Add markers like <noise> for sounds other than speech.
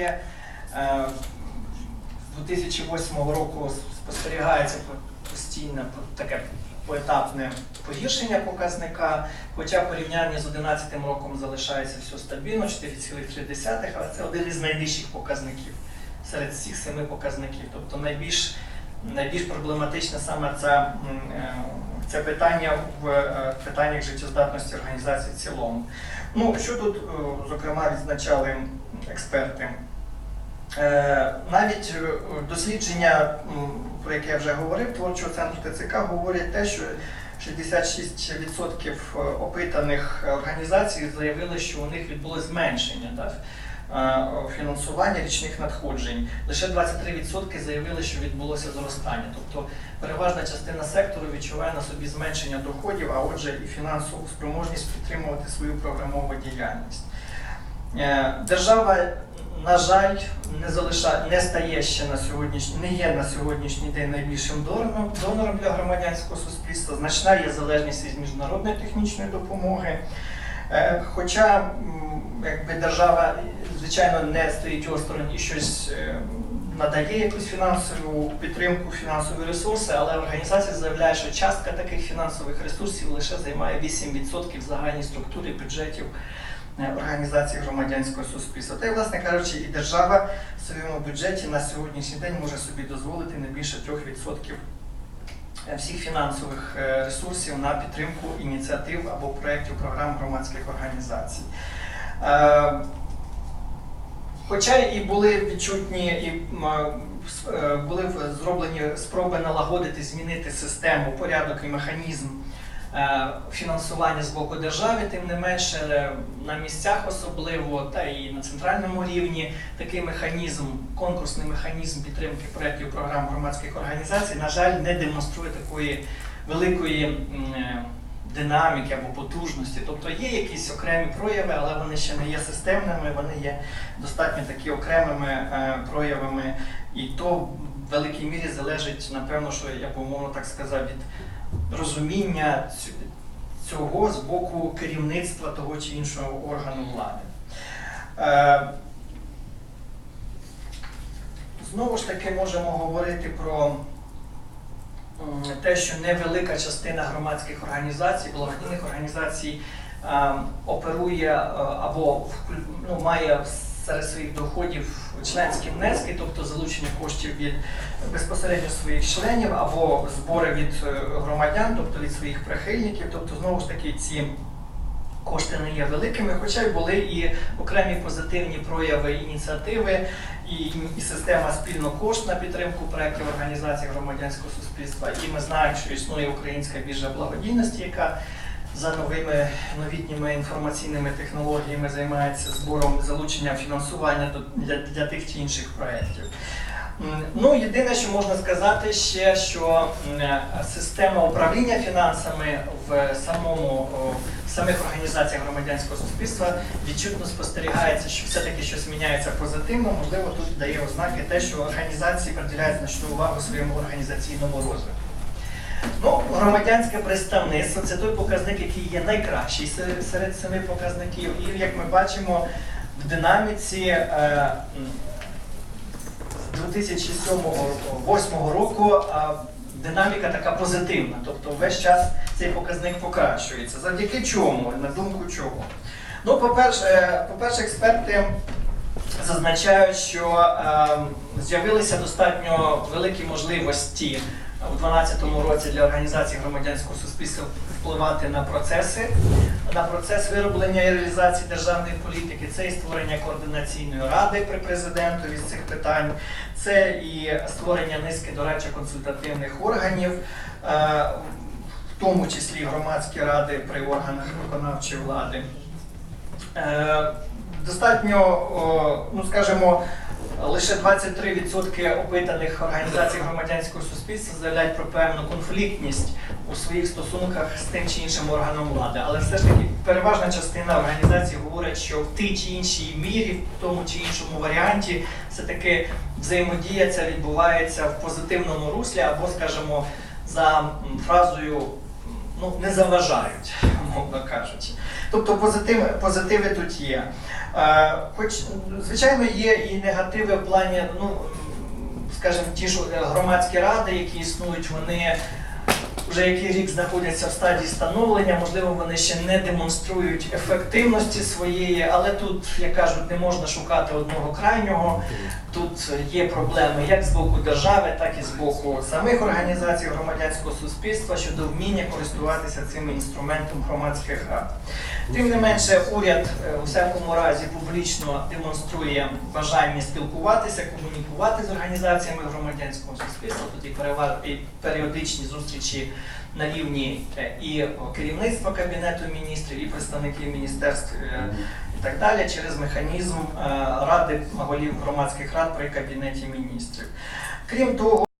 Е, З 2008 року спостерігається постійне таке поетапне погіршення показника, хоча в порівнянні з 2011 роком залишається все стабільно, 4,3, але це один із найнижчих показників серед всіх семи показників. Тобто найбільш, найбільш проблематичне саме е, це питання в е, питаннях життєздатності організації в цілому. Ну, що тут, е, зокрема, відзначали експерти? Е, Навіть дослідження, про яке я вже говорив, творчого центру ТЦК говорять те, що 66% опитаних організацій заявили, що у них відбулось зменшення так, фінансування річних надходжень. Лише 23% заявили, що відбулося зростання. Тобто переважна частина сектору відчуває на собі зменшення доходів, а отже, і фінансову спроможність підтримувати свою програмову діяльність. Е, Держава, на жаль, не залишає, не стає ще на сьогоднішній, не є на сьогоднішній день найбільшим донором, донором для громадянського суспільства. Значна є залежність від міжнародної технічної допомоги. Е, Хоча якби держава, звичайно, не стоїть осторонь і щось е, надає якусь фінансову підтримку, фінансові ресурси, але організація заявляє, що частка таких фінансових ресурсів лише займає 8% в загальній структурі бюджетів е, організації громадянського суспільства. Та й, власне кажучи, і держава в своєму бюджеті на сьогоднішній день може собі дозволити не більше 3% е, всіх фінансових ресурсів на підтримку ініціатив або проєктів програм громадських організацій. Е, Хоча і були відчутні і с- е, були зроблені спроби налагодити, змінити систему, порядок і механізм е, фінансування з боку держави, тим не менше е, на місцях особливо та і на центральному рівні такий механізм, конкурсний механізм підтримки проєктів програм громадських організацій, на жаль, не демонструє такої великої е, динаміки або потужності. Тобто є якісь окремі прояви, але вони ще не є системними, вони є достатньо такі окремими е, проявами, і то в великій мірі залежить, напевно, що я б умовно так сказав, від розуміння цього з боку керівництва того чи іншого органу влади. Е, Знову ж таки можемо говорити про те, що невелика частина громадських організацій, благодійних організацій е, оперує е, або ну, має серед своїх доходів членські внески, тобто залучення коштів від безпосередньо своїх членів або збори від е, громадян, тобто від своїх прихильників. Тобто, знову ж таки, ці кошти не є великими, хоча й були і окремі позитивні прояви ініціативи, і, і система спільно кошт на підтримку проєктів організацій громадянського суспільства. І ми знаємо, що існує українська біржа благодійності, яка за новими новітніми інформаційними технологіями займається збором залучення фінансування для, для тих чи інших проєктів. Ну, єдине, що можна сказати ще, що система управління фінансами в самому в самих організаціях громадянського суспільства відчутно спостерігається, що все-таки щось міняється позитивно. Можливо, тут дає ознаки те, що організації приділяють значну увагу своєму організаційному розвитку. Ну, громадянське представництво це той показник, який є найкращий серед, семи показників. І як ми бачимо, в динаміці е, 2007-2008 року динаміка така позитивна. Тобто весь час цей показник покращується. Завдяки чому? На думку чого? Ну, по-перше, е, по-перше, експерти зазначають, що е, з'явилися достатньо великі можливості у 2012 році для організації громадянського суспільства впливати на процеси, на процес вироблення і реалізації державної політики. Це і створення координаційної ради при президентові з цих питань, це і створення низки, до речі, консультативних органів. е, В тому числі громадські ради при органах виконавчої влади. Е, Достатньо, ну скажімо, лише 23% опитаних організацій громадянського суспільства заявляють про певну конфліктність у своїх стосунках з тим чи іншим органом влади. Але все ж таки переважна частина організацій говорить, що в тій чи іншій мірі, в тому чи іншому варіанті, все-таки взаємодія ця відбувається в позитивному руслі, або, скажімо, за фразою ну, не заважають, <laughs> умовно кажучи. Тобто позитиви, позитиви тут є. Е, Хоч, звичайно, є і негативи в плані, ну, скажімо, ті ж е, громадські ради, які існують, вони вже який рік знаходяться в стадії становлення, можливо, вони ще не демонструють ефективності своєї, але тут, як кажуть, не можна шукати одного крайнього. Тут є проблеми як з боку держави, так і з боку самих організацій громадянського суспільства щодо вміння користуватися цим інструментом громадських рад. Тим не менше, уряд е, у всякому разі публічно демонструє бажання спілкуватися, комунікувати з організаціями громадянського суспільства. Тут і періодичні зустрічі на рівні е, і керівництва кабінету міністрів, і представників міністерств. е, і так далі через механізм е, ради голів громадських рад при кабінеті міністрів. Крім того,